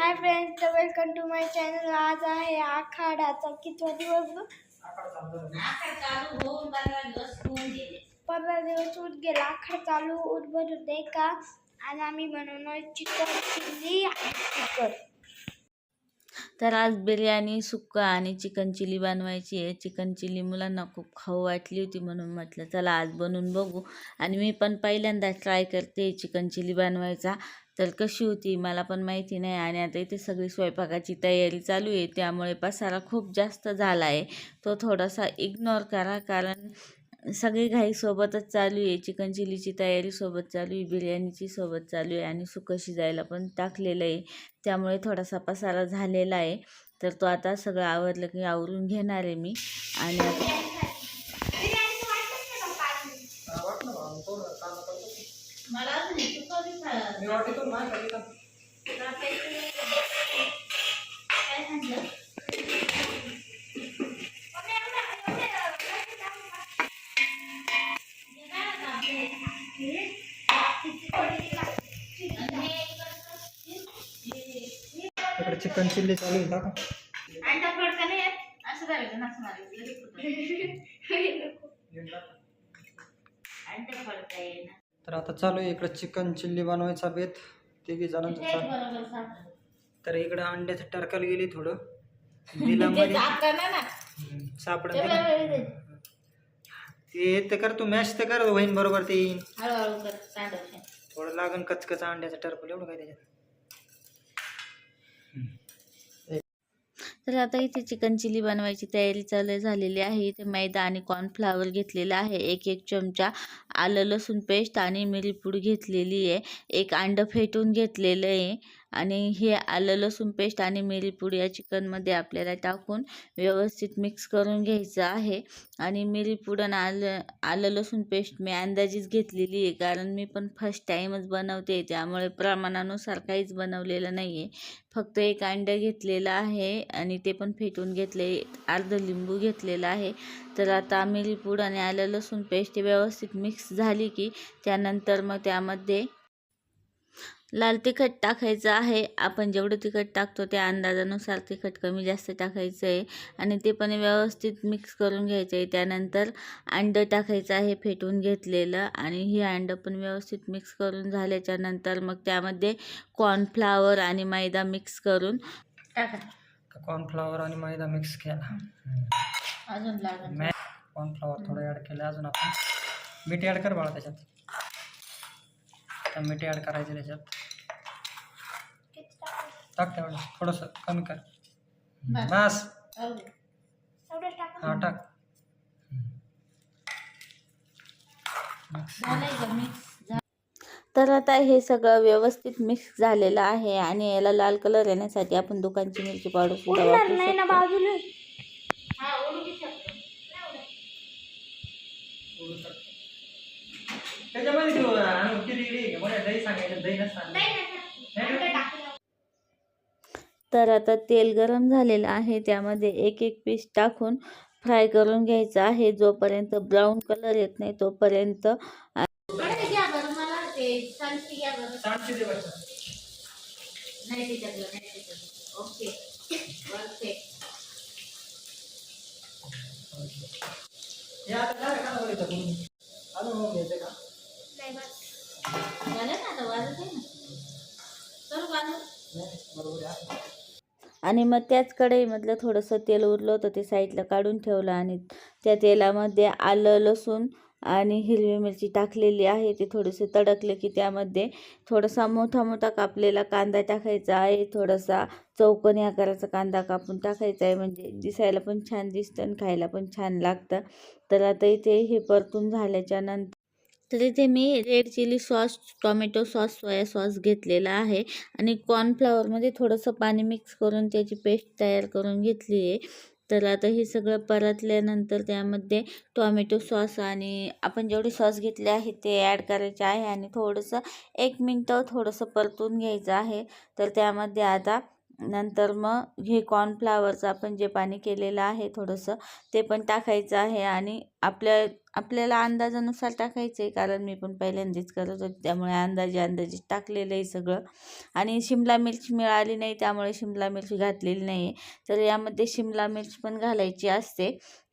Hi friends welcome to my channel आज आहे आखाडाचा कितवा दिवस पंधरा दिवस पंधरा दिवस उठ गेला. आखाड चालू उठ दे का? आणि आम्ही बनवणार चिकन चिल्ली आणि चिकन तर आज बिर्याणी सुक्का आणि चिकन चिली बनवायची आहे. चिकन चिली मुलांना खूप खाऊ वाटली होती म्हणून म्हटलं चला आज बनवून बघू. आणि मी पण पहिल्यांदा ट्राय करते चिकन चिली बनवायचा. तर कशी होती मला पण माहिती नाही आणि आता इथे सगळी स्वयंपाकाची तयारी चालू आहे. त्यामुळे पसारा खूप जास्त झाला आहे. तो थोडासा इग्नोर करा कारण सगळी घाई सोबतच चालू आहे. चिकन चिलीची तयारी सोबत चालू आहे. बिर्याणीची सोबत चालू आहे आणि सुकं शिजायला पण टाकलेलं आहे. त्यामुळे थोडासा पसारा झालेला आहे. तर तो आता सगळं आवरलं की आवरून घेणार आहे मी. आणि आता मला अजून हे. काय सांगितलं? हे? आणि हे इकडे चिकन चिल्ली चालू आहे टाका अंडा फडका नाही? असं करायचं नसं मारायचं लगेच होतं. अंडा फडका येईना. तर आता चालू आहे इकडे चिकन चिल्ली बनवायचा बेत. तिघी जणांचा चालू. तर इकडे अंड्याचं टरकल गेली थोडं. दिला ते मध्ये. झाकणं ना सापडत तेवढ्या वेळी दे. ते तर कर तू मॅच तर कर होईन बरोबर ते येईन. थोडं लागन कचकच अंड्याचं टरकल एवढं काय त्याच्यात. तर आता इथे चिकन चिली बनवायची तयारी चालू झालेली आहे. इथे मैदा आणि कॉर्नफ्लावर घेतलेला आहे. एक एक चमचा आलं लसूण पेस्ट आणि मिरीपूड घेतलेली आहे. एक अंडं फेटून घेतलेलं आहे. आणि हे आलं लसूण पेस्ट आणि मिरीपूड या चिकनमध्ये आपल्याला टाकून व्यवस्थित मिक्स करून घ्यायचं आहे. आणि मिरीपूड आणि आलं आलं लसूण पेस्ट मी अंदाजीच घेतलेली आहे कारण मी पण फर्स्ट टाईमच बनवते त्यामुळे प्रमाणानुसार काहीच बनवलेलं नाही आहे फक्त एक अंडं घेतलेलं आहे आणि ते पण फेटून घेतले अर्ध लिंबू घेतलेलं आहे. तर आता मिरीपूड आणि आलं लसूण पेस्ट व्यवस्थित मिक्स झाली की त्यानंतर मग त्यामध्ये लाल तिखट टाकायचं आहे. आपण जेवढं तिखट टाकतो त्या अंदाजानुसार तिखट कमी जास्त टाकायचं आहे आणि ते पण व्यवस्थित मिक्स करून घ्यायचं आहे त्यानंतर अंडं टाकायचं आहे फेटून घेतलेलं आणि हे अंडं पण व्यवस्थित मिक्स करून झाल्याच्यानंतर मग त्यामध्ये कॉर्नफ्लावर आणि मैदा मिक्स करून टाका. कॉर्नफ्लॉवर आणि मैदा मिक्स केला. अजून कॉर्नफ्लॉवर थोडं ॲड केलं. अजून आपण मीठ ॲड कर बाळा त्याच्यात. आता मीठ ॲड करायचं त्याच्यात. टाक तेवढं थोडंसं कमी कर. बस. हा टाक. तर आता हे सगळं व्यवस्थित मिक्स झालेलं आहे आणि याला लाल कलर येण्यासाठी आपण दुकानची मिरची पावडर सुद्धा उडणार वापरू नाही ना शकतो. तर आता तेल गरम झालेलं आहे. त्यामध्ये एक एक पीस टाकून फ्राय करून घ्यायचं आहे. जोपर्यंत ब्राऊन कलर येत नाही तोपर्यंत बरं ते घ्या बरं मला ते सांगते घ्या बरं. सांडशी दे बरं. नाही त्याच्यातलं नाही त्याच्यातलं. ओके. झालं ना आता वाजत आहे ना? वाजत आणि मग त्याच कढईमधलं थोडंसं तेल उरलं होतं ते साईडला काढून ठेवलं आणि त्या तेलामध्ये आलं लसूण आणि हिरवी मिरची टाकलेली आहे. ते थोडेसे तडकले की त्यामध्ये थोडासा मोठा मोठा कापलेला कांदा टाकायचा आहे. थोडासा चौकोनी आकाराचा कांदा कापून टाकायचा आहे. म्हणजे दिसायला पण छान दिसतं आणि खायला पण छान लागतं. तर आता इथे हे परतून झाल्याच्यानंतर तर इथे मी red chilli sauce tomato sauce soya sauce घेतलेला आहे आणि कॉर्नफ्लॉवरमध्ये थोडंसं पाणी मिक्स करून त्याची पेस्ट तयार करून घेतली आहे. तर आता हे सगळं परतल्यानंतर त्यामध्ये टॉमॅटो सॉस आणि आपण जेवढे सॉस घेतले आहे ते ॲड करायचे आहे आणि थोडंसं एक मिनटं थोडंसं परतून घ्यायचं आहे. तर त्यामध्ये आता नंतर मग हे कॉर्नफ्लावरचं आपण जे पाणी केलेलं आहे थोडंसं ते पण टाकायचं आहे आणि आपल्या आपल्याला अंदाजानुसार टाकायचं आहे कारण मी पण पहिल्यांदाच करत होते त्यामुळे अंदाजे अंदाजे टाकलेलं आहे सगळं. आणि शिमला मिरची मिळाली नाही त्यामुळे शिमला मिरची घातलेली नाही आहे तर यामध्ये शिमला मिरची पण घालायची असते.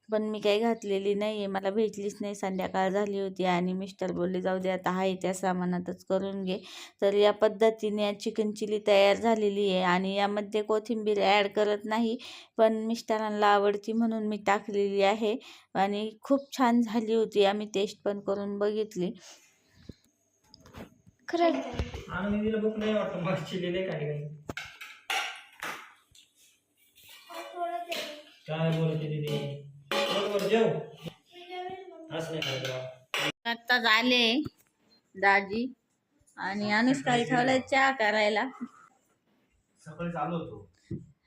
पण मी काही घातलेली नाही आहे मला भेटलीच नाही. संध्याकाळ झाली होती आणि मिस्टर बोलले जाऊ दे आता आहे त्या सामानातच करून घे. तर या पद्धतीने चिकन चिली तयार झालेली आहे आणि यामध्ये कोथिंबीर ॲड करत नाही. पण मिस्टरांना आवडती म्हणून मी टाकलेली आहे आणि खूप छान झाली होती. आम्ही टेस्ट पण करून बघितली. काही काय बोलते दीदी बरोबर जेव. असं नाही करायचं आत्ताच आले दाजी आणि अनुष्काला ठेवलं चहा करायला. सकाळी चालू होतो.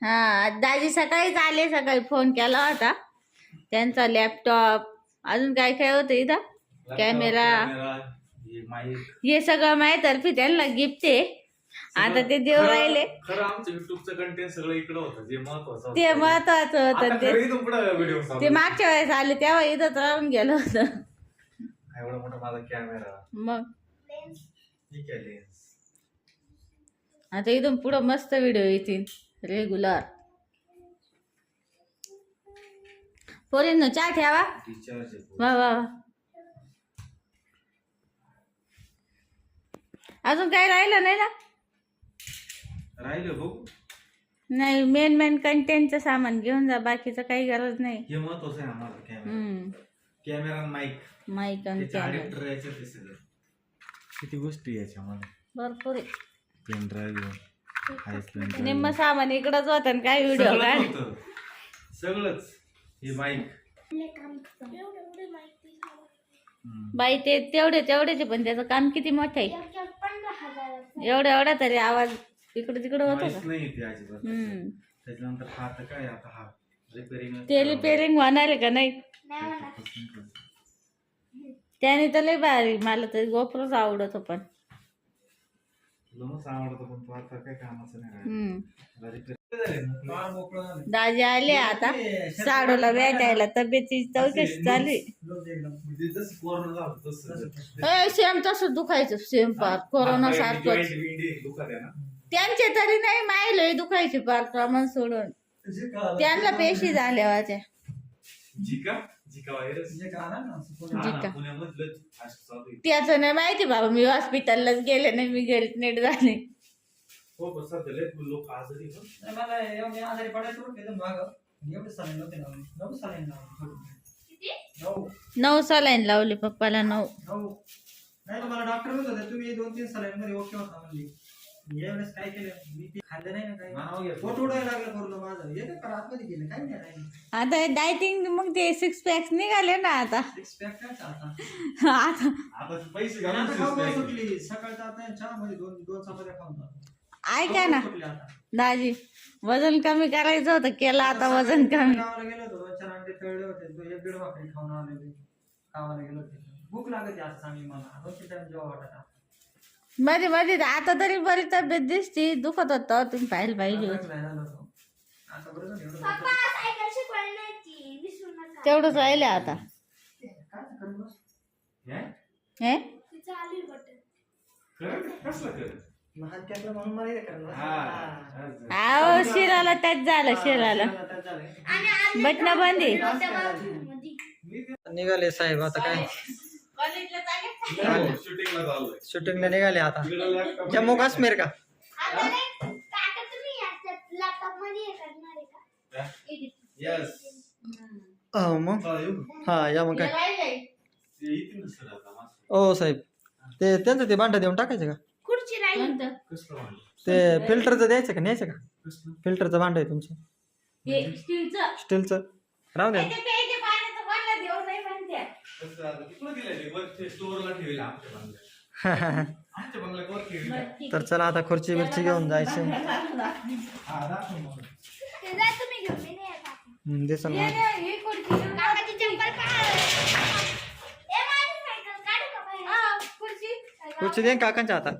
हा दाजी सकाळीच आले सकाळी फोन केला होता. त्यांचा लॅपटॉप अजून काय काय होतं इथं? कॅमेरा हे हे सगळं माझ्यातर्फे त्यांना गिफ्ट आहे. आता ते देव राहिले. खरं आमचं युट्यूबचं कंटेंट सगळं इकडं होतं जे महत्वाचं होतं. ते महत्वाचं आता होतं ते व्हिडिओ ते मागच्या वेळेस आले तेव्हा इथंच राहून गेलं होतं. एवढा मोठा माझा कॅमेरा मग? ठीक आहे लेन्स आता इथून पुढं मस्त व्हिडिओ येतील रेग्युलर पोरींनो चहा ठेवा. रिचार्ज वा वा वा. अजून काय राहिलं नाही ना? राहिलं नाही मेन मेन कंटेंटचं सामान घेऊन जा बाकीचं काही गरज नाही. हे महत्वाचं आहे आम्हाला कॅमेरा हम्म. कॅमेरा माईक माईक आणि कॅमेरा अडेप्टर किती गोष्टी याच्यामध्ये? भरपूर आहे. पेन ड्राईव्ह निम्म सामान इकडंच होतं आणि काय व्हिडिओ काढ. सगळंच. हे माईक बाई ते तेवढे तेवढेच आहे, पण त्याचं काम किती मोठं आहे? पंधरा हजार एवढा एवढा तरी आवाज. इकडे तिकडे होतो माहीत का? नाही ते अजिबात. हम्म. त्याच्यानंतर हा आता काय आता हा रिपेअरिंग ते रिपेअरिंग होणार आहे का नाही? त्याने तर लय भारी मला तर गोप्रच आवडत पण. तुला मस्त आवडतं पण तू आता काय कामाचं नाही राहिलं. हम्म. तुला repair झाले? ना? फार मोकळं झालं. दाजी आले आता. साडूला भेटायला तब्येतीची चौकशी लोक एकदम. म्हणजे जसं कोरोना झालं तसं. ए सेम तसं दुखायचं सेम पार कोरोना आता सारखंच. joint बिंडी दुखत आहे ना. त्यांचे तरी नाही मायलोय दुखायचे पार प्रमाण सोडून त्यांना पेशी झाल्या होत्या झिका झिका व्हायरस जे का आला ना, असं कोणी- ना, झिका. पुण्यामधलं असं चालू आहे. त्याचं नाही माहिती बाबा मी हॉस्पिटललाच गेले नाही मी घरीच नीट झाले हो पण सध्या लय लोक आजारी हो. नाही, मला एवढे आजारी पडायचं होतं एकदम मागं. एवढे सालाईन नव्हते लावले. नऊ सालाईन लावले. नऊ. नऊ सलाईन लावली पप्पाला नऊ नऊ. नाही मला डॉक्टर म्हणत होते तुम्ही दोन तीन सालाईन मध्ये ओके होता म्हणली यावेळेस काय केलं? मी ते खाल्लं नाही ना घेतलं. पोट उडायला लागलं पूर्ण माझं. येतं का आतमध्ये गेलं? काही नाही राहिलं. आता डायटिंग मग ते सिक्स पॅक्स निघाले ना आता. सिक्स पॅक काय आता. आता आता पैसे घालून आता खाऊ सुचतंय. सुटली सकाळचं आता चहा मध्ये दोन दोन चपात्या खाऊन जातो. ऐका ना सुटली आता दाजी वजन कमी करायचं होतं केलं आता वजन कमी. गावाला गेलो होतो दोन चार अंडे तळले होते तो एक दीड भाकरी खाऊन आलेले गावाला गेलो होते. भूक लागते आज चांगली मला. दोन तीन टाइम जेव्हा वाटत मध्ये मध्ये आता तरी बरी तब्येत दिसती. दुखत होतं तुम्ही पाहिलं पाहिजे तेवढंच राहिले आता? हे? बटन. आहो शिराला टच झालं शिराला. बटणं बंद. निघाले साहेब आता काय? शूटिंगला. शूटिंगला निघाले आता. जम्मू काश्मीर का? हे हा? हो मग. हा या मग काय. हो साहेब. ते त्यांचं ते भांडं देऊन टाकायचं का? ते फिल्टरचं द्यायचं का? न्यायचं का? फिल्टरचं भांड आहे तुमचं. हे स्टीलचं स्टीलचं राहू द्या. म्हणते कसलं आता? तिकडं दिलंय ते? वर ते स्टोअरला ठेवलं आमच्या बंगल्यात. आमच्या बंगल्यात वर ठेवलं. तर चला आता खुर्ची बिर्ची घेऊन जायचं हा, दाखव मग. हम्म. हे खुर्ची दे काकांच्या हातात